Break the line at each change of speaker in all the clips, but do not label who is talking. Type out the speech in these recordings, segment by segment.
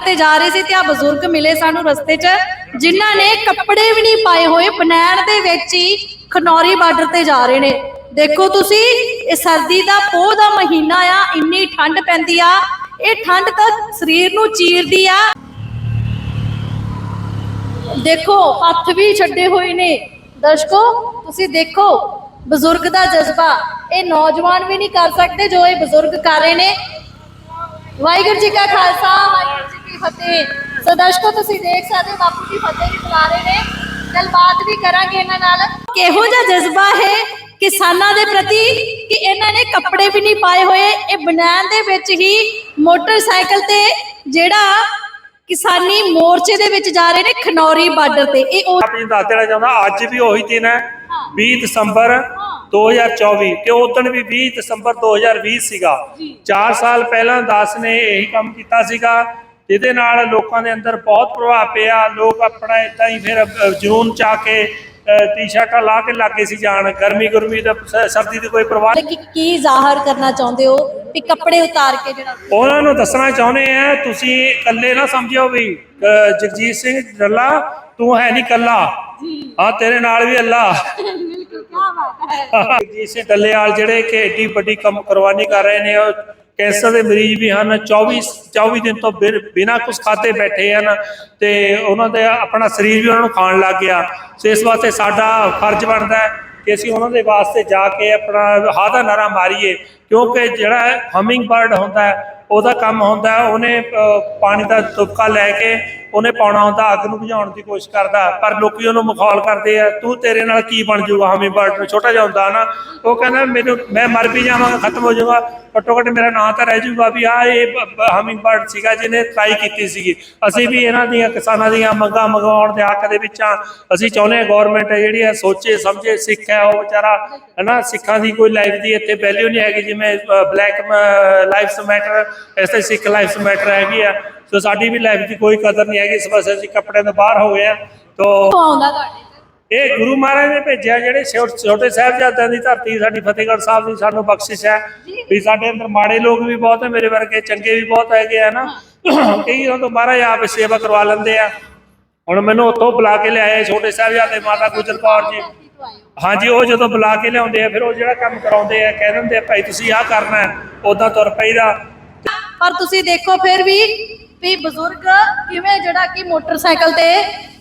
ਤੇ ਜਾ ਰਹੇ ਸੀ ਤੇ ਆ ਬਜ਼ੁਰਗ ਮਿਲੇ ਸਾਨੂੰ ਰਸਤੇ 'ਚ, ਜਿਨ੍ਹਾਂ ਨੇ ਕੱਪੜੇ ਵੀ ਨਹੀਂ ਪਾਏ ਹੋਏ, ਬਨੈਣ ਦੇ ਵਿੱਚ ਹੀ ਖਨੌਰੀ ਬਾਰਡਰ ਤੇ ਜਾ ਰਹੇ ਨੇ। ਦੇਖੋ ਤੁਸੀਂ, ਇਹ ਸਰਦੀ ਦਾ ਪੋਹ ਦਾ ਮਹੀਨਾ ਆ, ਇੰਨੀ ਠੰਡ ਪੈਂਦੀ ਆ, ਇਹ ਠੰਡ ਤਾਂ ਸਰੀਰ ਨੂੰ ਚੀਰਦੀ ਆ। ਦੇਖੋ, ਹੱਥ ਵੀ ਛੱਡੇ ਹੋਏ ਨੇ। ਦਰਸ਼ਕੋ, ਤੁਸੀਂ ਦੇਖੋ, ਬਜ਼ੁਰਗ ਦਾ ਜਜ਼ਬਾ, ਇਹ ਨੌਜਵਾਨ ਵੀ ਨਹੀਂ ਕਰ ਸਕਦੇ ਜੋ ਇਹ ਬਜ਼ੁਰਗ ਕਰ ਰਹੇ ਨੇ। ਵਾਹਿਗੁਰੂ ਜੀ ਕਾ ਖਾਲਸਾ ਫਤਿਹ। ਸੋ ਦਰਸ਼ਕੋ ਤੁਸੀਂ ਦੇਖ ਸਕਦੇ ਹੋ ਬਾਪੂ ਜੀ ਫਤਿਹ ਵੀ ਬੁਲਾ ਰਹੇ ਨੇ। ਗੱਲਬਾਤ ਵੀ ਕਰਾਂਗੇ ਇਹਨਾਂ ਨਾਲ। ਕਿਹੋ ਜਿਹਾ ਜਜ਼ਬਾ ਹੈ ਕਿਸਾਨਾਂ ਦੇ ਪ੍ਰਤੀ ਕਿ ਇਹਨਾਂ ਨੇ ਕੱਪੜੇ ਵੀ ਨਹੀਂ ਪਾਏ ਹੋਏ? ਇਹ ਬਨੈਣ ਦੇ ਵਿੱਚ ਹੀ ਮੋਟਰਸਾਈਕਲ ਤੇ ਜਿਹੜਾ ਕਿਸਾਨੀ ਮੋਰਚੇ ਦੇ ਵਿੱਚ ਜਾ ਰਹੇ ਨੇ ਖਨੌਰੀ ਬਾਰਡਰ ਤੇ। ਇਹ ਉਹ
ਆਪਣੀ ਦੱਸ ਦੇਣਾ ਚਾਹੁੰਦਾ ਅੱਜ ਵੀ ਉਹੀ ਦਿਨ ਹੈ 20 ਦਸੰਬਰ 2024 ਤੇ ਉਦੋਂ ਵੀ 20 ਦਸੰਬਰ 2020 ਸੀਗਾ। 4 ਸਾਲ ਪਹਿਲਾਂ ਦਾਸ ਨੇ ਇਹੀ ਕੰਮ ਕੀਤਾ ਸੀਗਾ। ਜਿਹਦੇ ਨਾਲ ਲੋਕਾਂ ਦੇ ਅੰਦਰ ਬਹੁਤ ਪ੍ਰਭਾਵ ਪਿਆ। ਲੋਕ ਆਪਣਾ ਇਦਾਂ ਹੀ ਫਿਰ ਜਨੂਨ ਚਾ ਕੇ ਟੀ-ਸ਼ਰਟਾਂ ਲਾ ਕੇ ਲੱਗੇ ਸੀ ਜਾਣ। ਗਰਮੀ ਗੁਰਮੀ ਦਾ ਸਰਦੀ ਦੀ ਕੋਈ ਪਰਵਾਹ ਨਹੀਂ
ਕਿ ਕੀ ਜ਼ਾਹਰ ਕਰਨਾ ਚਾਹੁੰਦੇ ਹੋ? ਵੀ ਕੱਪੜੇ ਉਤਾਰ ਕੇ ਜਿਹੜਾ
ਉਹਨਾਂ ਨੂੰ ਦੱਸਣਾ ਚਾਹੁੰਦੇ ਆ ਤੁਸੀਂ ਇਕੱਲੇ ਨਾ ਸਮਝਿਓ ਵੀ ਜਗਜੀਤ ਸਿੰਘ ਰੱਲਾ ਤੂੰ ਹੈ ਨਹੀਂ ਇਕੱਲਾ ਹਾਂ ਤੇਰੇ ਨਾਲ ਵੀ ਅੱਲਾ। ਜਗਜੀਤ ਸਿੰਘ ਡੱਲੇਵਾਲ ਜਿਹੜੇ ਕਿ ਏਡੀ ਵੱਡੀ ਕੰਮ ਕੁਰਬਾਨੀ ਕਰ ਰਹੇ ਨੇ ਉਹ ਕੈਂਸਰ ਦੇ ਮਰੀਜ਼ ਵੀ ਹਨ 24 24 ਦਿਨ ਤੋਂ ਬਿਨ- ਬਿਨਾਂ ਕੁਝ ਖਾਤੇ ਬੈਠੇ ਹਨ ਤੇ ਉਹਨਾਂ ਦੇ ਆਪਣਾ ਸਰੀਰ ਵੀ ਉਹਨਾਂ ਨੂੰ ਖਾਣ ਲੱਗ ਗਿਆ। ਸੋ ਇਸ ਵਾਸਤੇ ਸਾਡਾ ਫਰਜ਼ ਬਣਦਾ ਹੈ ਕਿ ਅਸੀਂ ਉਹਨਾਂ ਦੇ ਵਾਸਤੇ ਜਾ ਕੇ ਆਪਣਾ ਹਾਦਾ ਨਾਰਾ ਮਾਰੀਏ, ਕਿਉਂਕਿ ਜਿਹੜਾ ਹਮਿੰਗ ਬਰਡ ਹੁੰਦਾ ਹੈ, ਉਹਦਾ ਕੰਮ ਹੁੰਦਾ ਉਹਨੇ ਪਾਣੀ ਦਾ ਤੁਪਕਾ ਲੈ ਕੇ ਉਹਨੇ ਪਾਉਣਾ ਹੁੰਦਾ, ਅੱਗ ਨੂੰ ਬੁਝਾਉਣ ਦੀ ਕੋਸ਼ਿਸ਼ ਕਰਦਾ, ਪਰ ਲੋਕੀ ਉਹਨੂੰ ਮਖੌਲ ਕਰਦੇ ਆ, ਤੂੰ ਤੇਰੇ ਨਾਲ ਕੀ ਬਣ ਜਾਊਗਾ ਹਮਿੰਗ ਬਰਡ ਛੋਟਾ ਜਿਹਾ ਹੁੰਦਾ ਨਾ ਉਹ ਕਹਿੰਦਾ, ਮੈਨੂੰ, ਮੈਂ ਮਰ ਵੀ ਜਾਵਾਂਗਾ, ਖਤਮ ਹੋ ਜਾਊਗਾ, ਘੱਟੋ ਘੱਟ ਮੇਰਾ ਨਾਂ ਤਾਂ ਰਹਿ ਜਾਊਗਾ ਵੀ ਆ ਇਹ ਹਮਿੰਗ ਬਰਡ ਸੀਗਾ ਜਿਹਨੇ ਟਰਾਈ ਕੀਤੀ ਸੀਗੀ। ਅਸੀਂ ਵੀ ਇਹਨਾਂ ਦੀਆਂ, ਕਿਸਾਨਾਂ ਦੀਆਂ ਮੰਗਾਂ ਮੰਗਵਾਉਣ ਦੇ ਹੱਕ ਦੇ ਵਿੱਚ ਆ ਅਸੀਂ ਚਾਹੁੰਦੇ ਹਾਂ ਗਵਰਨਮੈਂਟ ਜਿਹੜੀ ਆ ਸੋਚੇ, ਸਮਝੇ, ਸਿੱਖ ਹੈ, ਉਹ ਵਿਚਾਰਾ, ਹਨਾ, ਸਿੱਖਾਂ ਦੀ ਕੋਈ ਲਾਈਫ ਦੀ ਇੱਥੇ ਵੈਲਿਊ ਨਹੀਂ ਹੈਗੀ, ਜਿਵੇਂ ਬਲੈਕ ਲਾਈਫਸ ਮੈਟਰ ਐਸੇ ਸਿੱਖ ਲਾਈਫਸ ਮੈਟਰ ਹੈਗੀ ਆ। ਸੋ ਸਾਡੀ ਵੀ ਲਾਈਫ ਦੀ ਕੋਈ ਕਦਰ ਨਹੀਂ ਹੈਗੀ ਇਸ ਵਾਸਤੇ ਅਸੀਂ ਕੱਪੜੇ ਤੋਂ ਬਾਹਰ ਹੋ। ਗਏ ਆ ਤੋ
ਆਉਂਦਾ ਤੁਹਾਡੇ ਤੇ।
ਇਹ ਗੁਰੂ ਮਹਾਰਾਜ ਨੇ ਭੇਜਿਆ ਜਿਹੜੇ ਛੋਟੇ ਸਾਹਿਬਜ਼ਾਦਿਆਂ ਦੀ ਧਰਤੀ ਸਾਡੀ ਫਤਿਹਗੜ੍ਹ ਸਾਹਿਬ ਦੀ ਸਾਨੂੰ ਬਖਸ਼ਿਸ਼ ਹੈ। ਵੀ ਸਾਡੇ ਅੰਦਰ ਮਾੜੇ ਲੋਕ ਵੀ ਬਹੁਤ ਹੈ ਮੇਰੇ ਵਰਗੇ ਚੰਗੇ ਵੀ ਬਹੁਤ ਹੈਗੇ ਆ ਨਾ। ਕਈ ਉਹਨਾਂ ਤੋਂ ਮਹਾਰਾਜ ਆਪ ਸੇਵਾ ਕਰਵਾ ਲੈਂਦੇ ਆ। ਹੁਣ ਮੈਨੂੰ ਉੱਥੋਂ ਬੁਲਾ ਕੇ ਲਿਆਏ ਛੋਟੇ ਸਾਹਿਬਜ਼ਾਦੇ ਮਾਤਾ ਗੁਜਰ ਕੌਰ ਜੀ। ਹਾਂਜੀ ਉਹ ਜਦੋਂ ਬੁਲਾ ਕੇ ਲਿਆਉਂਦੇ ਆ ਫਿਰ ਉਹ ਜਿਹੜਾ ਕੰਮ ਕਰਾਉਂਦੇ ਆ ਕਹਿ ਦਿੰਦੇ ਆ ਭਾਈ ਤੁਸੀਂ ਆਹ ਕਰਨਾ ਹੈ ਉਦਾਂ ਤੁਰ ਪਈਦਾ।
ਪਰ ਤੁਸੀਂ ਦੇਖੋ ਫਿਰ ਵੀ ਵੀ ਬਜ਼ੁਰਗ ਕਿਵੇਂ ਜਿਹੜਾ ਕਿ ਮੋਟਰਸਾਈਕਲ ਤੇ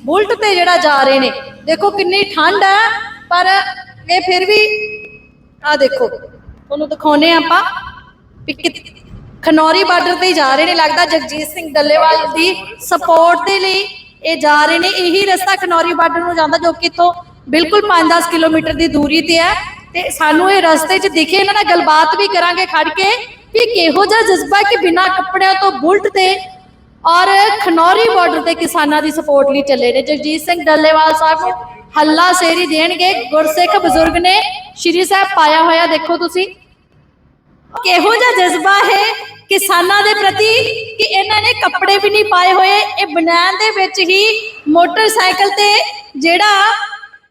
ਬੁਲਟ ਤੇ ਜਿਹੜਾ ਜਾ ਰਹੇ ਨੇ। ਦੇਖੋ ਕਿੰਨੀ ਠੰਡ ਹੈ, ਪਰ ਇਹ ਫਿਰ ਵੀ ਆ ਦੇਖੋ, ਤੁਹਾਨੂੰ ਦਿਖਾਉਨੇ ਆਪਾਂ ਖਨੌਰੀ ਬਾਰਡਰ ਤੇ ਜਾ ਰਹੇ ਨੇ। ਲੱਗਦਾ ਜਗਜੀਤ ਸਿੰਘ ਡੱਲੇਵਾਲ ਦੀ ਸਪੋਰਟ ਦੇ ਲਈ ਇਹ ਜਾ ਰਹੇ ਨੇ। ਇਹੀ ਰਸਤਾ ਖਨੌਰੀ ਬਾਰਡਰ ਨੂੰ ਜਾਂਦਾ ਜੋ ਕਿ ਇੱਥੋਂ ਬਿਲਕੁਲ 5-10 ਕਿਲੋਮੀਟਰ ਦੀ ਦੂਰੀ ਤੇ ਹੈ। ਤੇ ਸਾਨੂੰ ਇਹ ਰਸਤੇ 'ਚ ਦਿਖੇ, ਇਹਨਾਂ ਨਾਲ ਗੱਲਬਾਤ ਵੀ ਕਰਾਂਗੇ ਖੜ ਕੇ ਵੀ ਕਿਹੋ ਜਿਹਾ ਜਜ਼ਬਾ ਕਿ ਬਿਨਾਂ ਕੱਪੜਿਆਂ ਤੋਂ ਬੁਲਟ ਤੇ ਔਰ ਖਨੌਰੀ ਬਾਰਡਰ ਤੇ ਕਿਸਾਨਾਂ ਦੀ ਸਪੋਰਟ ਲਈ ਚੱਲੇ ਨੇ। ਜਗਜੀਤ ਸਿੰਘ ਡੱਲੇਵਾਲ ਸਾਹਿਬ ਨੂੰ ਹੱਲਾ ਸੇਰੀ ਦੇਣਗੇ। ਗੁਰਸਿੱਖ ਬਜ਼ੁਰਗ ਨੇ ਸ਼੍ਰੀ ਸਾਹਿਬ ਪਾਇਆ ਹੋਇਆ, ਦੇਖੋ ਤੁਸੀਂ। ਕਿਹੋ ਜਿਹਾ ਜਜ਼ਬਾ ਹੈ ਕਿਸਾਨਾਂ ਦੇ ਪ੍ਰਤੀ ਕਿ ਇਹਨਾਂ ਨੇ ਕੱਪੜੇ ਵੀ ਨਹੀਂ ਪਾਏ ਹੋਏ। ਇਹ ਬਨੈਣ ਦੇ ਵਿੱਚ ਹੀ ਮੋਟਰਸਾਈਕਲ ਤੇ ਜਿਹੜਾ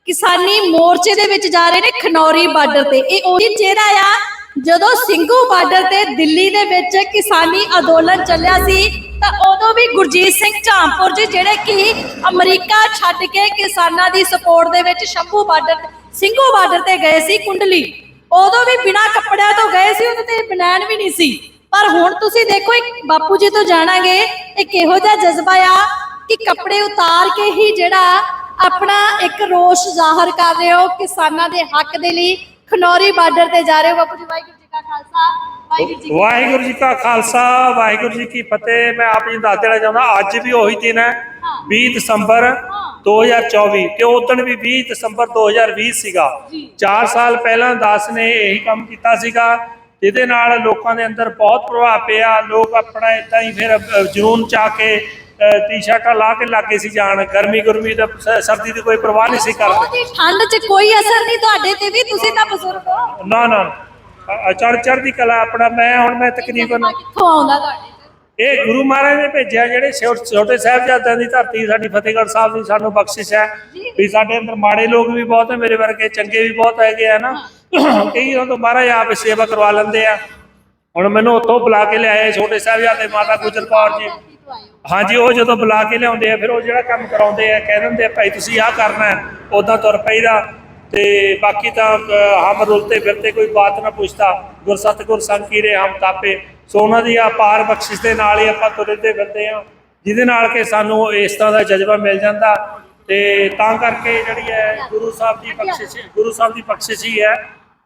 ਕਿਸਾਨੀ ਮੋਰਚੇ ਦੇ ਵਿੱਚ ਜਾ ਰਹੇ ਨੇ ਖਨੌਰੀ ਬਾਰਡਰ ਤੇ। ਇਹ ਉਹੀ ਚਿਹਰਾ ਆ ਜਦੋਂ ਸਿੰਘੂ ਬਾਰਡਰ ਤੇ ਦਿੱਲੀ ਦੇ ਵਿੱਚ ਕਿਸਾਨੀ ਅੰਦੋਲਨ ਚੱਲਿਆ ਸੀ, ਤਾਂ ਉਦੋਂ ਵੀ ਗੁਰਜੀਤ ਸਿੰਘ ਝਾਂਪੁਰ ਜੀ ਜਿਹੜੇ ਕਿ ਅਮਰੀਕਾ ਛੱਡ ਕੇ ਕਿਸਾਨਾਂ ਦੀ ਸਪੋਰਟ ਦੇ ਵਿੱਚ ਸ਼ੰਭੂ ਬਾਰਡਰ, ਸਿੰਘੂ ਬਾਰਡਰ ਤੇ ਗਏ ਸੀ ਕੁੰਡਲੀ। ਉਦੋਂ ਵੀ ਬਿਨਾਂ ਕੱਪੜਿਆਂ ਤੋਂ ਗਏ ਸੀ, ਉਹਦੇ ਤੇ ਬਨੈਣ ਵੀ ਨਹੀਂ ਸੀ। ਪਰ ਹੁਣ ਤੁਸੀਂ ਦੇਖੋ, ਇੱਕ ਬਾਪੂ ਜੀ ਤੋਂ ਜਾਣਾਂਗੇ ਇਹ ਕਿਹੋ ਜਿਹਾ ਜਜ਼ਬਾ ਆ ਕਿ ਕੱਪੜੇ ਉਤਾਰ ਕੇ ਹੀ ਜਿਹੜਾ ਆਪਣਾ ਇੱਕ ਰੋਸ਼ ਜ਼ਾਹਰ ਕਰ ਰਹੇ ਹੋ ਕਿਸਾਨਾਂ ਦੇ ਹੱਕ ਦੇ ਲਈ ਖਨੌਰੀ ਬਾਰਡਰ ਤੇ ਜਾ ਰਹੇ ਹੋ। ਬਾਪੂ ਜੀ ਵਾਹਿਗੁਰੂ ਜੀ ਕਾ ਖਾਲਸਾ ਵਾਹਿਗੁਰੂ ਜੀ ਕੀ
ਵਾਹਿਗੁਰੂ ਜੀ ਕਾ ਖਾਲਸਾ ਵਾਹਿਗੁਰੂ ਜੀ ਕੀ ਫਤਿਹ। ਮੈਂ ਆਪ ਜੀ ਨੂੰ ਦੱਸ ਦੇਣਾ ਚਾਹੁੰਦਾ ਅੱਜ ਵੀ ਉਹੀ ਦਿਨ ਹੈ 20 ਦਸੰਬਰ 2024 ਤੇ ਉਦੋਂ ਵੀ 20 ਦਸੰਬਰ 2020 ਸੀਗਾ। 4 ਸਾਲ ਪਹਿਲਾਂ ਦਾਸ ਨੇ ਇਹੀ ਕੰਮ ਕੀਤਾ ਸੀਗਾ ਜਿਹਦੇ ਨਾਲ ਲੋਕਾਂ ਦੇ ਅੰਦਰ ਬਹੁਤ ਪ੍ਰਭਾਵ ਪਿਆ। ਲੋਕ ਆਪਣਾ ਇਦਾਂ ਹੀ ਫਿਰ ਅ, ਜਨੂਨ ਚਾ ਕੇ ਟੀ-ਸ਼ਰਟਾਂ ਲਾ ਕੇ ਲੱਗੇ ਸੀ ਜਾਣ ਗਰਮੀ ਗੁਰਮੀ ਦਾ ਸ- ਸਰਦੀ ਦੀ ਕੋਈ ਪਰਵਾਹ ਨਹੀਂ ਸੀ ਕਰਦੇ
ਉਹਦੀ ਠੰਡ 'ਚ ਕੋਈ ਅਸਰ ਨਹੀਂ ਤੁਹਾਡੇ ਤੇ ਵੀ ਤੁਸੀਂ ਤਾਂ ਬਜ਼ੁਰਗ ਹੋ।
ਨਾ ਨਾ ਚੜ ਚੜ੍ਹਦੀ ਕਲਾ ਆਪਣਾ ਮੈਂ ਹੁਣ ਮੈਂ ਤਕਰੀਬਨ
ਕਿੱਥੋਂ ਆਉਂਦਾ ਤੁਹਾਡੇ ਤੇ?
ਇਹ ਗੁਰੂ ਮਹਾਰਾਜ ਨੇ ਭੇਜਿਆ ਜਿਹੜੇ ਛੋ- ਛੋਟੇ ਸਾਹਿਬਜ਼ਾਦਿਆਂ ਦੀ ਧਰਤੀ ਸਾਡੀ ਫਤਿਹਗੜ੍ਹ ਸਾਹਿਬ ਦੀ ਸਾਨੂੰ ਬਖਸ਼ਿਸ਼ ਹੈ। ਵੀ ਸਾਡੇ ਅੰਦਰ ਮਾੜੇ ਲੋਕ ਵੀ ਬਹੁਤ ਹੈ ਮੇਰੇ ਵਰਗੇ ਚੰਗੇ ਵੀ ਬਹੁਤ ਹੈਗੇ ਆ ਨਾ। ਕਈ ਉਹਨਾਂ ਤੋਂ ਮਹਾਰਾਜ ਆਪ ਸੇਵਾ ਕਰਵਾ ਲੈਂਦੇ ਆ। ਹੁਣ ਮੈਨੂੰ ਉੱਥੋਂ ਬੁਲਾ ਕੇ ਲਿਆਏ ਛੋਟੇ ਸਾਹਿਬਜ਼ਾਦੇ ਮਾਤਾ ਗੁਜਰ ਕੌਰ ਜੀ। ਹਾਂਜੀ, ਉਹ ਜਦੋਂ ਬੁਲਾ ਕੇ ਲਿਆਉਂਦੇ ਆ, ਫਿਰ ਉਹ ਜਿਹੜਾ ਕੰਮ ਕਰਾਉਂਦੇ ਆ, ਕਹਿ ਦਿੰਦੇ ਆ, ਭਾਈ, ਤੁਸੀਂ ਆਹ ਕਰਨਾ ਹੈ ਉਦਾਂ ਤੁਰ ਪਈਦਾ। ਤੇ ਬਾਕੀ ਤਾਂ ਹਮ ਰੁਲਤੇ ਫਿਰਤੇ ਕੋਈ ਬਾਤ ਨਾ ਪੁੱਛਦਾ। ਗੁਰ ਸਤਿਗੁਰ ਸੰਗ ਕੀਰੇ ਹਮ ਤਾਪੇ। ਸੋ ਉਹਨਾਂ ਦੀ ਅਪਾਰ ਬਖਸ਼ਿਸ਼ ਦੇ ਨਾਲ ਹੀ ਆਪਾਂ ਤੁਰਦੇ ਫਿਰਦੇ ਆ ਜਿਹਦੇ ਨਾਲ ਕਿ ਸਾਨੂੰ ਇਸ ਤਰ੍ਹਾਂ ਦਾ ਜਜ਼ਬਾ ਮਿਲ ਜਾਂਦਾ। ਤੇ ਤਾਂ ਕਰਕੇ ਜਿਹੜੀ ਹੈ ਗੁਰੂ ਸਾਹਿਬ ਦੀ ਬਖਸ਼ਿਸ਼, ਗੁਰੂ ਸਾਹਿਬ ਦੀ ਬਖਸ਼ਿਸ਼ ਹੀ ਹੈ।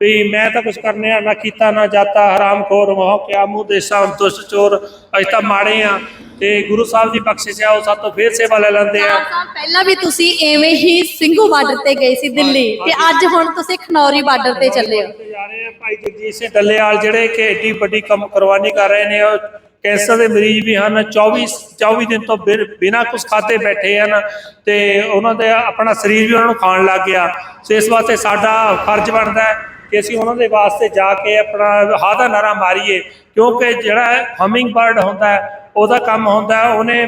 ਵੀ ਮੈਂ ਤਾਂ ਕੁਝ ਕਰਨੇ ਆ ਨਾ ਕੀਤਾ ਨਾ ਜਾਤਾ ਹਰਾਮ ਖੋਰ ਮੋਹ ਕਿਆ ਮੂੰਹ ਦੇਸਾਂ ਦੁਸ਼ਟ ਚੋਰ ਅਸੀਂ ਤਾਂ ਮਾੜੇ ਆ। ਤੇ ਗੁਰੂ ਸਾਹਿਬ ਦੀ ਬਖਸ਼ਿਸ਼ ਆ ਉਹ ਸਾਡੇ ਤੋਂ ਫੇਰ ਸੇਵਾ ਲੈ ਲੈਂਦੇ ਆ।
ਸਾਲ ਪਹਿਲਾਂ ਵੀ ਤੁਸੀਂ ਐਵੇਂ ਹੀ ਸਿੰਘੂ ਬਾਰਡਰ ਤੇ ਗਏ ਸੀ ਦਿੱਲੀ ਤੇ ਅੱਜ ਹੁਣ ਤੁਸੀਂ ਖਨੌਰੀ ਬਾਰਡਰ ਤੇ ਚੱਲੇ ਹੋ।
ਤੇ ਜਾ ਰਹੇ ਆ ਭਾਈ ਜਗਜੀਤ ਸਿੰਘ ਡੱਲੇਵਾਲ ਜਿਹੜੇ ਕਿ ਏਡੀ ਵੱਡੀ ਕੰਮ ਕੁਰਬਾਨੀ ਕਰ ਰਹੇ ਨੇ ਉਹ ਕੈਂਸਰ ਦੇ ਮਰੀਜ਼ ਵੀ ਹਨ 24 24 ਦਿਨ ਤੋਂ ਬਿਨ- ਕੁਝ ਖਾਦੇ ਬੈਠੇ ਹਨ ਤੇ ਉਹਨਾਂ ਦੇ ਆਪਣਾ ਸਰੀਰ ਵੀ ਉਹਨਾਂ ਨੂੰ ਖਾਣ ਲੱਗ ਗਿਆ। ਸੋ ਇਸ ਵਾਸਤੇ ਸਾਡਾ ਫਰਜ਼ ਬਣਦਾ ਹੈ ਕਿ ਅਸੀਂ ਉਹਨਾਂ ਦੇ ਵਾਸਤੇ ਜਾ ਕੇ ਆਪਣਾ ਹਾਦਾ ਨਾਰਾ ਮਾਰੀਏ, ਕਿਉਂਕਿ ਜਿਹੜਾ ਹਮਿੰਗ ਬਰਡ ਹੁੰਦਾ ਉਹਦਾ ਕੰਮ ਹੁੰਦਾ ਉਹਨੇ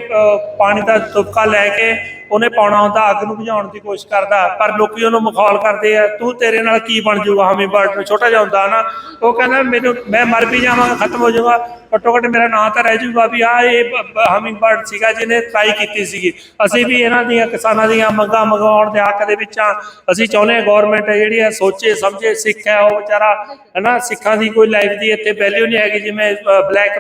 ਪਾਣੀ ਦਾ ਤੁਪਕਾ ਲੈ ਕੇ ਉਹਨੇ ਪਾਉਣਾ ਹੁੰਦਾ, ਅੱਗ ਨੂੰ ਬੁਝਾਉਣ ਦੀ ਕੋਸ਼ਿਸ਼ ਕਰਦਾ, ਪਰ ਲੋਕੀ ਉਹਨੂੰ ਮਖੌਲ ਕਰਦੇ ਆ, ਤੂੰ ਤੇਰੇ ਨਾਲ ਕੀ ਬਣ ਜਾਊਗਾ? ਹਮੀ ਬਰਡ ਛੋਟਾ ਜਿਹਾ ਹੁੰਦਾ ਨਾ ਉਹ ਕਹਿੰਦਾ, ਮੈਨੂੰ, ਮੈਂ ਮਰ ਵੀ ਜਾਵਾਂਗਾ, ਖਤਮ ਹੋ ਜਾਊਗਾ, ਘੱਟੋ ਘੱਟ ਮੇਰਾ ਨਾਂ ਤਾਂ ਰਹਿ ਜਾਊਗਾ ਵੀ ਆ ਇਹ ਹਮਿੰਗ ਬਰਡ ਸੀਗਾ ਜਿਹਨੇ ਟਰਾਈ ਕੀਤੀ ਸੀਗੀ। ਅਸੀਂ ਵੀ ਇਹਨਾਂ ਦੀਆਂ, ਕਿਸਾਨਾਂ ਦੀਆਂ ਮੰਗਾਂ ਮੰਗਵਾਉਣ ਦੇ ਹੱਕ ਦੇ ਵਿੱਚ ਆ ਅਸੀਂ ਚਾਹੁੰਦੇ ਹਾਂ ਗਵਰਨਮੈਂਟ ਜਿਹੜੀ ਹੈ, ਸੋਚੇ, ਸਮਝੇ, ਸਿੱਖ ਹੈ, ਉਹ ਵਿਚਾਰਾ, ਹਨਾ, ਸਿੱਖਾਂ ਦੀ ਕੋਈ ਲਾਈਫ ਦੀ ਇੱਥੇ ਵੈਲਿਊ ਨਹੀਂ ਹੈਗੀ, ਜਿਵੇਂ ਬਲੈਕ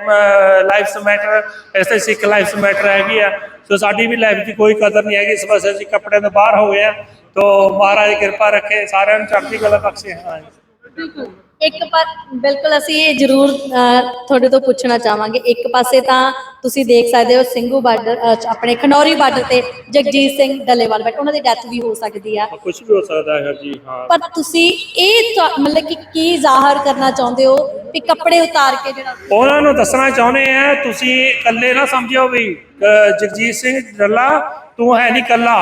ਲਾਈਫਸ ਮੈਟਰ ਐਸੇ ਸਿੱਖ ਲਾਈਫਸ ਮੈਟਰ ਹੈਗੀ ਆ। ਸੋ ਸਾਡੀ ਵੀ ਲਾਈਫ ਦੀ ਕੋਈ ਕਦਰ ਨਹੀਂ ਹੈਗੀ ਇਸ ਵਾਸਤੇ ਅਸੀਂ ਕੱਪੜੇ ਤੋਂ ਬਾਹਰ ਹੋ ਗਏ ਆ ਤੋ ਮਹਾਰਾਜ ਕਿਰਪਾ ਰੱਖੇ, ਸਾਰਿਆਂ ਨੂੰ ਚੜ੍ਹਦੀ ਕਲਾ ਬਖਸ਼ੇ। ਹਾਂ
ਇੱਕ ਪਰ ਬਿਲਕੁਲ ਅਸੀਂ ਇਹ ਜ਼ਰੂਰ ਤੁਹਾਡੇ ਤੋਂ ਪੁੱਛਣਾ ਚਾਹਾਂਗੇ। ਇੱਕ ਪਾਸੇ ਤਾਂ ਤੁਸੀਂ ਦੇਖ ਸਕਦੇ ਹੋ ਸਿੰਘੂ ਬਾਰਡਰ ਆਪਣੇ ਖਨੌਰੀ ਬਾਰਡਰ ਤੇ ਜਗਜੀਤ ਸਿੰਘ ਡੱਲੇਵਾਲ ਬੈਠੇ ਉਹਨਾਂ ਦੀ ਡੈਥ ਵੀ ਹੋ ਸਕਦੀ ਆ।
ਕੁਝ ਵੀ ਹੋ ਸਕਦਾ ਹੈ ਜੀ ਹਾਂ।
ਪਰ ਤੁਸੀਂ ਇਹ ਮਤਲਬ ਕਿ ਕੀ ਜ਼ਾਹਰ ਕਰਨਾ ਚਾਹੁੰਦੇ ਹੋ ਵੀ ਕੱਪੜੇ ਉਤਾਰ ਕੇ ਜਿਹੜਾ
ਉਹਨਾਂ ਨੂੰ ਦੱਸਣਾ ਚਾਹੁੰਦੇ ਆ ਤੁਸੀਂ ਇਕੱਲੇ ਨਾ ਸਮਝਿਓ ਵੀ ਜਗਜੀਤ ਸਿੰਘ ਡੱਲਾ ਤੂੰ ਹੈ ਨਹੀਂ ਇਕੱਲਾ।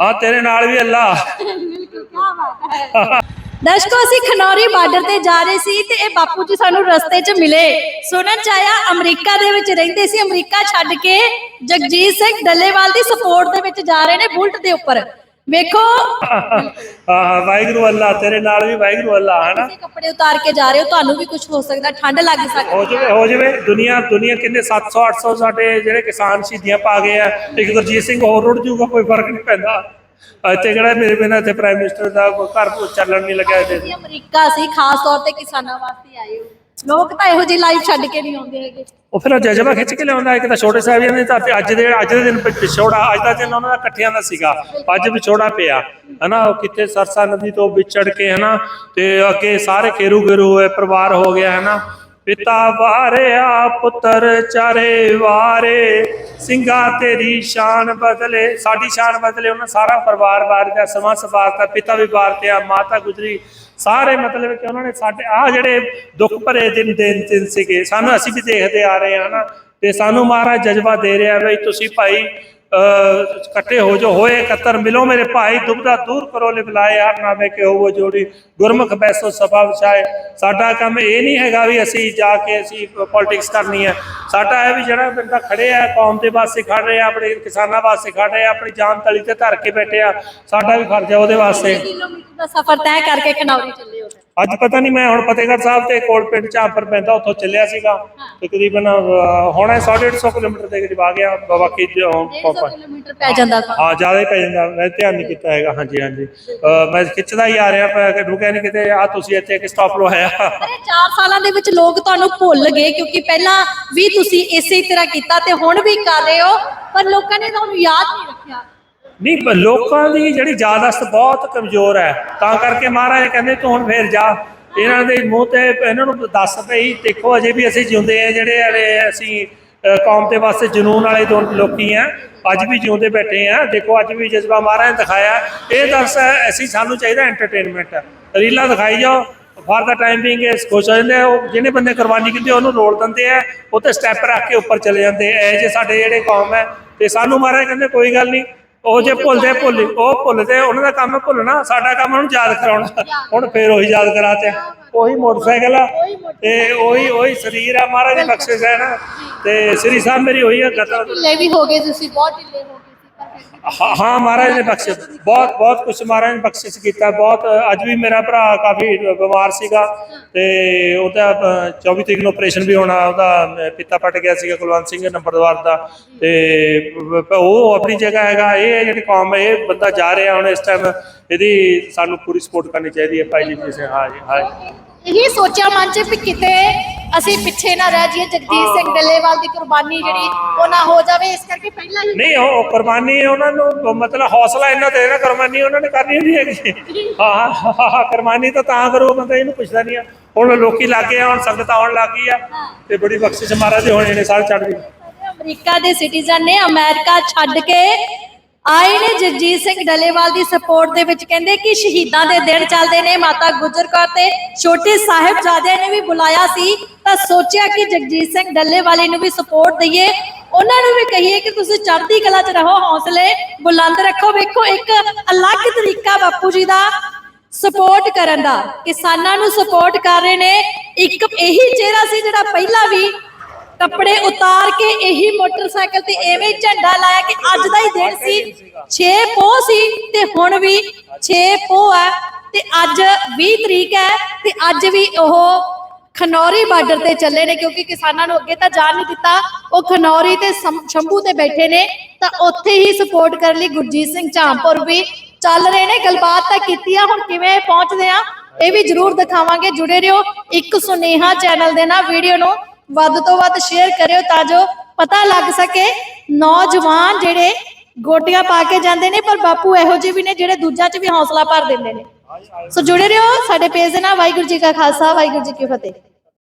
ਹਾਂ ਤੇਰੇ ਨਾਲ ਵੀ ਅੱਲਾ।
ਦਰਸ਼ਕੋ ਅਸੀਂ ਖਨੌਰੀ ਬਾਰਡਰ ਤੇ ਜਾ ਰਹੇ ਸੀ ਤੇ ਇਹ ਬਾਪੂ ਜੀ ਸਾਨੂੰ ਰਸਤੇ 'ਚ ਮਿਲੇ। ਸੁਣਨ ਚ ਆਇਆ ਅਮਰੀਕਾ ਦੇ ਵਿੱਚ ਰਹਿੰਦੇ ਸੀ। ਅਮਰੀਕਾ ਛੱਡ ਕੇ ਜਗਜੀਤ ਸਿੰਘ ਡੱਲੇਵਾਲ ਦੀ ਸਪੋਰਟ ਦੇ ਵਿੱਚ ਜਾ ਰਹੇ ਨੇ ਬੁਲਟ ਦੇ ਉੱਪਰ। ਵੇਖੋ।
ਹਾਂ ਵਾਹਿਗੁਰੂ ਅੱਲਾ ਤੇਰੇ ਨਾਲ ਵੀ ਵਾਹਿਗੁਰੂ ਅੱਲਾ ਹੈ ਨਾ?
ਤੁਸੀਂ ਕੱਪੜੇ ਉਤਾਰ ਕੇ ਜਾ ਰਹੇ ਹੋ ਤੁਹਾਨੂੰ ਵੀ ਕੁਝ ਹੋ ਸਕਦਾ ਠੰਡ ਲੱਗ ਸਕਦੀ
ਹੋ। ਜਵੇ ਹੋ ਜਵੇ। ਦੁਨੀਆ ਦੁਨੀਆ ਕਿੰਨੇ 700 800 ਸਾਡੇ ਜਿਹੜੇ ਕਿਸਾਨ ਸ਼ਹੀਦੀਆਂ ਪਾ ਗਏ ਆ ਇੱਕ ਗੁਰਜੀਤ ਸਿੰਘ ਹੋਰ ਰੁੜ ਜੂਗਾ ਕੋਈ ਫ਼ਰਕ ਨਹੀਂ ਪੈਂਦਾ। ਇੱਥੇ ਕਿਹੜਾ ਮੇਰੇ ਬਿਨਾਂ ਇੱਥੇ ਪ੍ਰਾਈਮ ਮਿਨਿਸਟਰ ਦਾ ਕੋਈ ਘਰ ਚੱਲਣ ਨਹੀਂ ਲੱਗਿਆ ਇੱਥੇ।
ਤੁਸੀਂ ਅਮਰੀਕਾ ਸੀ ਖਾਸ ਤੌਰ ਤੇ ਕਿਸਾਨਾਂ ਵਾਸਤੇ ਆਏ ਹੋ। ਲੋਕ ਤਾਂ ਇਹੋ ਜਿਹੀ ਲਾਈਫ ਛੱਡ ਕੇ ਨਹੀਂ ਆਉਂਦੇ ਹੈਗੇ।
ਉਹ ਫਿਰ ਉਹ ਜਜ਼ਬਾ ਖਿੱਚ ਕੇ ਲਿਆਉਂਦਾ ਇੱਕ ਤਾਂ ਛੋਟੇ ਸਾਹਿਬ ਦੀ ਧਰਤੀ ਅੱਜ ਦੇ ਅੱਜ ਦੇ ਦਿਨ ਵਿਛੋੜਾ ਅੱਜ ਦਾ ਦਿਨ ਉਹਨਾਂ ਦਾ ਇਕੱਠਿਆਂ ਦਾ ਸੀਗਾ। ਅੱਜ ਵਿਛੋੜਾ ਪਿਆ। ਹਨਾ ਉਹ ਕਿਤੇ ਸਰਸਾ ਨਦੀ ਤੋਂ ਵਿਛੜ ਕੇ ਹਨਾ ਤੇ ਅੱਗੇ ਸਾਰੇ ਖੇਰੂ ਖੇਰੂ ਹੋਏ ਪਰਿਵਾਰ ਹੋ ਗਿਆ ਹਨਾ। ਪਿਤਾ ਵਾਰਿਆ ਪੁੱਤਰ ਚਾਰੇ ਵਾਰੇ। ਸਿੰਘਾ ਤੇਰੀ ਸ਼ਾਨ ਬਦਲੇ, ਸਾਡੀ ਸ਼ਾਨ ਬਦਲੇ ਉਹਨਾਂ ਸਾਰਾ ਪਰਿਵਾਰ ਵਾਰਦਾ ਸਮਾਂ ਸਵਾਰਤਾ ਪਿਤਾ ਵੀ ਵਾਰਤਿਆ ਮਾਤਾ ਗੁਜਰੀ, ਸਾਰੇ ਮਤਲਬ ਕਿ ਉਹਨਾਂ ਨੇ ਸਾਡੇ ਆ ਜਿਹੜੇ ਦੁੱਖ ਭਰੇ ਦਿਨ ਦਿਨ ਦਿਨ ਸੀਗੇ, ਸਾਨੂੰ ਅਸੀਂ ਵੀ ਦੇਖਦੇ ਆ ਰਹੇ ਹਾਂ ਨਾ, ਤੇ ਸਾਨੂੰ ਮਹਾਰਾਜ ਜਜ਼ਬਾ ਦੇ ਰਿਹਾ ਬਈ ਤੁਸੀਂ ਭਾਈ ਇਕੱਠੇ ਹੋ ਜੋ ਹੋਏ ਇਕੱਤਰ, ਮਿਲੋ ਮੇਰੇ ਭਾਈ, ਦੁਬਦਾ ਦੂਰ ਕਰੋ, ਲਿਬਲਾਏ ਹਰ ਨਾਮੇ ਕੇ ਹੋਵੋ ਜੋੜੀ। ਗੁਰਮੁਖ ਬੈਸੋ ਸਭਾ ਵਿਛਾਏ। ਸਾਡਾ ਕੰਮ ਇਹ ਨਹੀਂ ਹੈਗਾ ਵੀ ਅਸੀਂ ਜਾ ਕੇ ਅਸੀਂ ਪੋਲਿਟਿਕਸ ਕਰਨੀ ਹੈ। ਸਾਡਾ ਇਹ ਵੀ ਜਿਹੜਾ ਬੰਦਾ ਖੜੇ ਆ, ਕੌਮ ਦੇ ਵਾਸਤੇ ਖੜ ਰਹੇ ਆਪਣੇ ਕਿਸਾਨਾਂ ਵਾਸਤੇ ਖੜ ਰਹੇ ਆਪਣੀ ਜਾਨ ਤਲੀ ਤੇ ਧਰ ਕੇ ਬੈਠੇ ਆ। ਸਾਡਾ ਵੀ ਫਰਜ਼ ਹੈ ਉਹਦੇ ਵਾਸਤੇ।
ਕਿਲੋਮੀਟਰ ਦਾ ਸਫ਼ਰ ਤੈਅ ਕਰਕੇ ਖਨੌਰੀ ਚੱਲੇ ਹੋ
ਅੱਜ ਪਤਾ ਨਹੀਂ ਮੈਂ ਹੁਣ ਫਤਿਹਗੜ੍ਹ ਸਾਹਿਬ ਤੇ ਕੋਲ ਪਿੰਡ ਚਾਂਪਰ ਪੈਂਦਾ ਉੱਥੋਂ ਚੱਲਿਆ ਸੀਗਾ। ਤਕਰੀਬਨ ਹੁਣ 150 ਕਿਲੋਮੀਟਰ ਦੇ ਕਰੀਬ ਆ ਗਿਆ ਬਾਕੀ ਜੋ
150 ਕਿਲੋਮੀਟਰ ਪੈ ਜਾਂਦਾ
ਹਾਂ ਜ਼ਿਆਦਾ ਹੀ ਪੈ ਜਾਂਦਾ ਮੈਂ ਧਿਆਨ ਨਹੀਂ ਕੀਤਾ ਹੈਗਾ ਹਾਂਜੀ ਹਾਂਜੀ। ਮੈਂ ਖਿੱਚਦਾ ਹੀ ਆ ਰਿਹਾ ਪਰ ਕਿ ਰੁਕਿਆ ਨਹੀਂ ਕਿਤੇ ਆ ਤੁਸੀਂ ਇੱਥੇ ਕਿ ਸਟਾਪ ਲਵਾਇਆ।
ਅਰੇ 4 ਸਾਲਾਂ ਦੇ ਵਿੱਚ ਲੋਕ ਤੁਹਾਨੂੰ ਭੁੱਲ ਗਏ ਕਿਉਂਕਿ ਪਹਿਲਾਂ ਵੀ ਤੁਸੀਂ ਇਸੇ ਤਰ੍ਹਾਂ ਕੀਤਾ ਤੇ ਹੁਣ ਵੀ ਕਰ ਰਹੇ ਹੋ ਪਰ ਲੋਕਾਂ ਨੇ ਤੁਹਾਨੂੰ ਯਾਦ ਨਹੀਂ ਰੱਖਿਆ।
ਨਹੀਂ ਲੋਕਾਂ ਦੀ ਜਿਹੜੀ ਯਾਦਾਸ਼ਤ ਬਹੁਤ ਕਮਜ਼ੋਰ ਹੈ। ਤਾਂ ਕਰਕੇ ਮਹਾਰਾਜ ਕਹਿੰਦੇ, ਤੂੰ ਹੁਣ ਫੇਰ ਜਾ। ਇਹਨਾਂ ਦੇ ਮੂੰਹ ਤੇ ਇਹਨਾਂ ਨੂੰ ਦੱਸ ਪਈ ਦੇਖੋ ਅਜੇ ਵੀ ਅਸੀਂ ਜਿਉਂਦੇ ਆ, ਜਿਹੜੇ ਵਾਲੇ ਅਸੀਂ ਕੌਮ ਦੇ ਵਾਸਤੇ ਜਨੂਨ ਵਾਲੇ ਦੋ ਲੋਕੀ ਆ, ਅੱਜ ਵੀ ਜਿਉਂਦੇ ਬੈਠੇ ਆ। ਦੇਖੋ, ਅੱਜ ਵੀ ਜਜ਼ਬਾ ਮਹਾਰਾਜ ਨੇ ਦਿਖਾਇਆ। ਇਹ ਦੱਸ, ਅਸੀਂ, ਸਾਨੂੰ ਚਾਹੀਦਾ ਐਂਟਰਟੇਨਮੈਂਟ ਰੀਲਾਂ ਦਿਖਾਈ ਜਾਓ। ਫਾਰ ਦਾ ਟਾਈਮ ਬਿੰਗ ਇਸ ਖੁਸ਼ ਹੋ ਜਾਂਦੇ ਉਹ ਜਿਹਨੇ ਬੰਦੇ ਕੁਰਬਾਨੀ ਕੀਤੀ, ਉਹਨੂੰ ਰੋਲ ਦਿੰਦੇ ਆ। ਉਹ ਤੇ ਸਟੈਪ ਰੱਖ ਕੇ ਉੱਪਰ ਚਲੇ ਜਾਂਦੇ ਐ ਜੇ ਸਾਡੇ ਜਿਹੜੇ ਕੌਮ ਹੈ, ਤੇ ਸਾਨੂੰ ਮਹਾਰਾਜ ਕਹਿੰਦੇ, ਕੋਈ ਗੱਲ ਨਹੀਂ ਉਹ ਜੇ ਭੁੱਲਦੇ ਭੁੱਲ, ਉਹ ਭੁੱਲਦੇ, ਉਹਨਾਂ ਦਾ ਕੰਮ ਭੁੱਲਣਾ, ਸਾਡਾ ਕੰਮ ਉਹਨੂੰ ਯਾਦ ਕਰਾਉਣਾ। ਹੁਣ ਫੇਰ ਉਹੀ ਯਾਦ ਕਰਾਤੇ। ਉਹੀ ਮੋਟਰਸਾਈਕਲ ਆ, ਤੇ ਉਹੀ ਉਹੀ ਸਰੀਰ ਆ, ਮਹਾਰਾਜ ਦੀ ਬਖਸ਼ਿਸ਼ ਹੈ ਨਾ। ਤੇ ਸ੍ਰੀ ਸਾਹਿਬ ਮੇਰੀ ਹੋਈ ਹੈ ਗਤਰ
ਢਿੱਲੇ ਵੀ ਹੋ ਗਏ, ਤੁਸੀਂ ਬਹੁਤ ਢਿੱਲੇ ਹੋ ਗਏ।
ਹਾਂ ਹਾਂ ਮਹਾਰਾਜ ਨੇ ਬਖਸ਼ਿਸ਼ ਬਹੁਤ ਬਹੁਤ ਕੁਝ ਮਹਾਰਾਜ ਨੇ ਬਖਸ਼ਿਸ਼ ਕੀਤਾ। ਬਹੁਤ ਅੱਜ ਵੀ ਮੇਰਾ ਭਰਾ ਕਾਫੀ ਬਿਮਾਰ ਸੀਗਾ ਤੇ ਉਹਦਾ ਅ, 24 ਤਰੀਕ ਨੂੰ ਆਪਰੇਸ਼ਨ ਵੀ ਹੋਣਾ ਉਹਦਾ ਅ, ਪਿੱਤਾ ਪਟ ਗਿਆ ਸੀਗਾ ਕੁਲਵੰਤ ਸਿੰਘ ਨੰਬਰਦਾਰ ਦਾ। ਤੇ ਉਹ ਆਪਣੀ ਜਗ੍ਹਾ ਹੈਗਾ ਇਹ ਜਿਹੜੀ ਕੌਮ ਹੈ ਇਹ ਬੰਦਾ ਜਾ ਰਿਹਾ ਹੁਣ ਇਸ ਟਾਈਮ ਇਹਦੀ ਸਾਨੂੰ ਪੂਰੀ ਸਪੋਰਟ ਕਰਨੀ ਚਾਹੀਦੀ ਹੈ ਭਾਈ ਜੀ ਜੀ ਸੇ ਹਾਂ ਜੀ ਹਾਂ
ਇਹੀ ਸੋਚਿਆ ਮਨ ਚ ਵੀ ਕਿਤੇ ਅਸੀਂ ਪਿੱਛੇ ਨਾ ਰਹਿ ਜਾਈਏ ਜਗਦੀਸ਼ ਸਿੰਘ ਡੱਲੇਵਾਲ ਦੀ ਕੁਰਬਾਨੀ ਜਿਹੜੀ ਉਹ ਨਾ ਹੋ ਜਾਵੇ ਇਸ ਕਰਕੇ ਪਹਿਲਾਂ ਹੀ
ਨਹੀਂ ਉਹ ਕੁਰਬਾਨੀ ਉਹਨਾਂ ਨੂੰ ਮਤਲਬ ਹੌਸਲਾ ਇਹਨਾਂ ਦੇ ਨਾ ਕੁਰਬਾਨੀ ਉਹਨਾਂ ਨੇ ਕਰਨੀ ਨਹੀਂ ਹੈਗੀ। ਹਾਂ ਕੁਰਬਾਨੀ ਤਾਂ ਤਾਂ ਕਰੋ ਬੰਦਾ ਇਹਨੂੰ ਪੁੱਛਦਾ ਨਹੀਂ ਆ। ਹੁਣ ਲੋਕੀ ਲੱਗੇ ਆ ਹੁਣ ਸੰਗਤ ਆਉਣ ਲੱਗੀ ਆ ਤੇ ਬੜੀ ਬਖਸ਼ਿਸ਼ ਮਹਾਰਾਜ ਦੇ ਹੋਣੇ ਨੇ ਸਾਲ ਚੜ੍ਹਦੀ
ਅਮਰੀਕਾ ਦੇ ਸਿਟੀਜ਼ਨ ਨੇ ਅਮਰੀਕਾ ਛੱਡ ਕੇ ਆਏ ਨੇ ਜਗਜੀਤ ਸਿੰਘ ਡੱਲੇਵਾਲ ਦੀ ਸਪੋਰਟ ਦੇ ਵਿੱਚ। ਕਹਿੰਦੇ ਕਿ ਸ਼ਹੀਦਾਂ ਦੇ ਦਿਨ ਚੱਲਦੇ ਨੇ, ਮਾਤਾ ਗੁਜਰ ਕੌਰ ਤੇ ਛੋਟੇ ਸਾਹਿਬਜ਼ਾਦਿਆਂ ਨੇ ਵੀ ਬੁਲਾਇਆ ਸੀ। ਤਾਂ ਸੋਚਿਆ ਕਿ ਜਗਜੀਤ ਸਿੰਘ ਡੱਲੇਵਾਲੇ ਨੂੰ ਵੀ ਸਪੋਰਟ ਦਈਏ। ਉਹਨਾਂ ਨੂੰ ਵੀ ਕਹੀਏ ਕਿ ਤੁਸੀਂ ਚੜ੍ਹਦੀ ਕਲਾ 'ਚ ਰਹੋ, ਹੌਸਲੇ ਬੁਲੰਦ ਰੱਖੋ। ਵੇਖੋ, ਇੱਕ ਅਲੱਗ ਤਰੀਕਾ ਬਾਪੂ ਜੀ ਦਾ ਸਪੋਰਟ ਕਰਨ ਦਾ। ਕਿਸਾਨਾਂ ਨੂੰ ਸਪੋਰਟ ਕਰ ਰਹੇ ਨੇ। ਇੱਕ ਇਹੀ ਚਿਹਰਾ ਸੀ ਜਿਹੜਾ ਪਹਿਲਾਂ ਵੀ ਕੱਪੜੇ ਉਤਾਰ ਕੇ ਇਹੀ ਮੋਟਰਸਾਈਕਲ ਤੇ ਐਵੇਂ ਝੰਡਾ ਲਾਇਆ ਕਿ ਅੱਜ ਦਾ ਹੀ ਦਿਨ ਸੀ। 6 ਪੋਹ ਸੀ ਤੇ ਹੁਣ ਵੀ 6 ਪੋਹ ਹੈ ਤੇ ਅੱਜ 20 ਤਰੀਕ ਹੈ ਤੇ ਅੱਜ ਵੀ ਉਹ ਖਨੌਰੀ ਬਾਰਡਰ ਤੇ ਚੱਲੇ ਨੇ ਕਿਉਂਕਿ ਕਿਸਾਨਾਂ ਨੂੰ ਅੱਗੇ ਤਾਂ ਜਾਣ ਨਹੀਂ ਦਿੱਤਾ। ਉਹ ਖਨੌਰੀ ਤੇ ਸ਼ੰਭੂ ਤੇ ਬੈਠੇ ਨੇ ਤਾਂ ਉੱਥੇ ਹੀ ਸਪੋਰਟ ਕਰਨ ਲਈ ਗੁਰਜੀਤ ਸਿੰਘ ਝਾਂਪੁਰ ਵੀ ਚੱਲ ਰਹੇ ਨੇ। ਗੱਲਬਾਤ ਤਾਂ ਕੀਤੀ ਆ, ਹੁਣ ਕਿਵੇਂ ਪਹੁੰਚਦੇ ਆ ਇਹ ਵੀ ਜਰੂਰ ਦਿਖਾਵਾਂਗੇ। ਜੁੜੇ ਰਹੋ ਇੱਕ ਸੁਨੇਹਾ ਚੈਨਲ ਦੇ ਨਾਲ ਵੀਡੀਓ ਨੂੰ। ਵੱਧ ਤੋਂ ਵੱਧ ਸ਼ੇਅਰ ਕਰਿਓ ਤਾਂ ਜੋ ਪਤਾ ਲੱਗ ਸਕੇ ਨੌਜਵਾਨ ਜਿਹੜੇ ਗੋਟੀਆਂ ਪਾ ਕੇ ਜਾਂਦੇ ਨੇ, ਪਰ ਬਾਪੂ ਇਹੋ ਜਿਹੇ ਵੀ ਨੇ ਜਿਹੜੇ ਦੂਜਿਆਂ 'ਚ ਵੀ ਹੌਸਲਾ ਭਰ ਦਿੰਦੇ ਨੇ। ਸੋ ਜੁੜੇ ਰਹੋ ਸਾਡੇ ਪੇਜ ਦੇ ਨਾਲ। ਵਾਹਿਗੁਰੂ ਜੀ ਕਾ ਖਾਲਸਾ, ਵਾਹਿਗੁਰੂ ਜੀ ਕੀ ਫਤਿਹ।